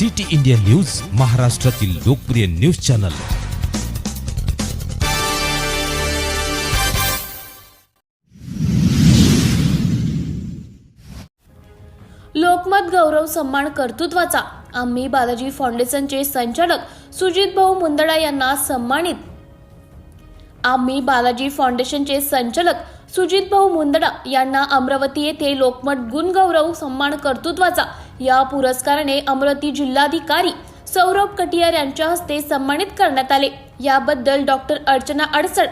City India news महाराष्ट्रातील लोकप्रिय news channel. Lokmat गौरव सन्मान कर्तृत्वाचा आम्ही बालाजी फाउंडेशनचे संचालक सुजित भाऊ मुंदडा यांना सन्मानित. आम्ही बालाजी फाउंडेशनचे संचालक सुजित भाऊ मुंदडा यांना अमरावती येथे लोकमत गुणगौरव सन्मान कर्तृत्वाचा या पुरस्काराने अमरावती जिल्हाधिकारी सौरभ कटियार यांच्या हस्ते सन्मानित करण्यात आले. याबद्दल डॉक्टर अर्चना अडसड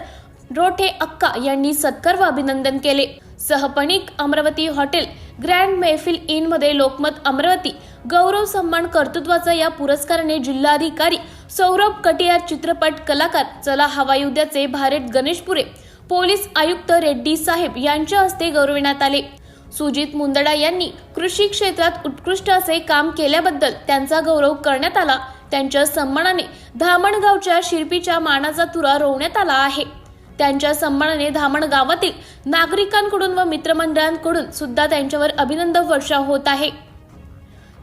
रोठे अक्का यांनी सत्कार व अभिनंदन केले. सहपणिक अमरावती हॉटेल ग्रँड मेहफिल इनमध्ये लोकमत अमरावती गौरव सन्मान कर्तृत्वाचा या पुरस्काराने जिल्हाधिकारी सौरभ कटियार चित्रपट कलाकार चला हवाई उद्याचे भारत गणेशपुरे पोलीस आयुक्त रेड्डी साहेब यांच्या हस्ते गौरविण्यात आले. सुजित मुंदडा यांनी कृषी क्षेत्रात उत्कृष्ट असे काम केल्याबद्दल त्यांचा गौरव करण्यात आला. त्यांच्या सन्मानाने धामणगावच्या शिरपीच्या मानाचा तुरा रोवण्यात आला आहे. त्यांच्या सन्मानाने धामण गावातील नागरिकांकडून व मित्रमंडळांकडून सुद्धा त्यांच्यावर अभिनंदन वर्षा होत आहे.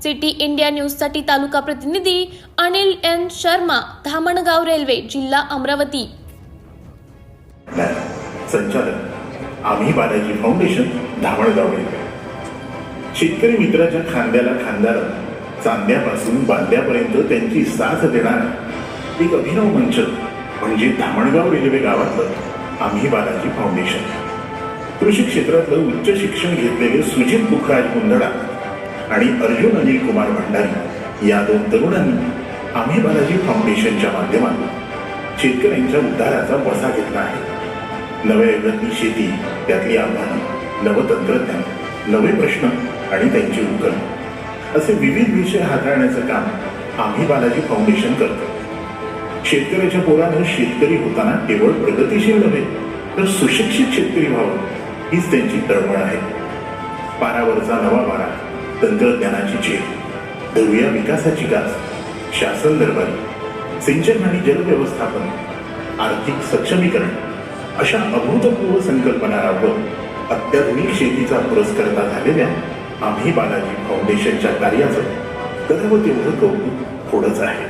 सिटी इंडिया न्यूजसाठी तालुका प्रतिनिधी अनिल एन शर्मा धामणगाव रेल्वे जिल्हा अमरावती. संचालक आम्ही बालाजी फाउंडेशन धामणगाव रेल्वे शेतकरी मित्राच्या खांद्याला खांद्याला चांद्यापासून बांद्यापर्यंत त्यांची साथ देणारा एक अभिनव मंच म्हणजे धामणगाव रेल्वे गावातलं आम्ही बालाजी फाउंडेशन. कृषी क्षेत्रातलं उच्च शिक्षण घेतलेले सुजित बुखराज मुंदडा आणि अर्जुन अनिल कुमार भंडारी या दोन तरुणांनी आम्ही बालाजी फाउंडेशनच्या माध्यमातून शेतकऱ्यांच्या उद्धाराचा वसा घेतला आहे. नव्या युगातली शेती त्यातली आव्हानं नवतंत्रज्ञान नवे प्रश्न आणि त्यांची उकल. असे विविध विषय हाताळण्याचं काम आम्ही बालाजी फाउंडेशन करतो. शेतकऱ्याच्या पोरानं शेतकरी होताना केवळ प्रगतीशील नव्हे तर सुशिक्षित शेतकरी व्हावं हीच त्यांची तळमळ आहे. पारावरचा नवा वारा तंत्रज्ञानाची झेल धुव्या विकासाची गाज शासन दरबारी सिंचन आणि जलव्यवस्थापन आर्थिक सक्षमीकरण. अशा अभूतपूर्व संकल्पना राबवत अत्याधुनिक शेतीचा पुरस्कर्ता झालेल्या आम्ही बालाजी फाउंडेशनच्या कार्याचं गर्व तेवढं कौतुक थोडंच आहे.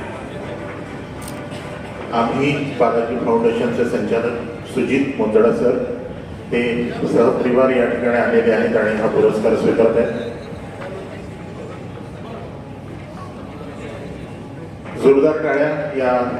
आम्ही बालाजी फाउंडेशनचे संचालक सुजित मोतडा सर ते सहपरिवार या ठिकाणी आलेले आहेत आणि हा पुरस्कार स्वीकारत आहेत. जोरदार टाळ्या या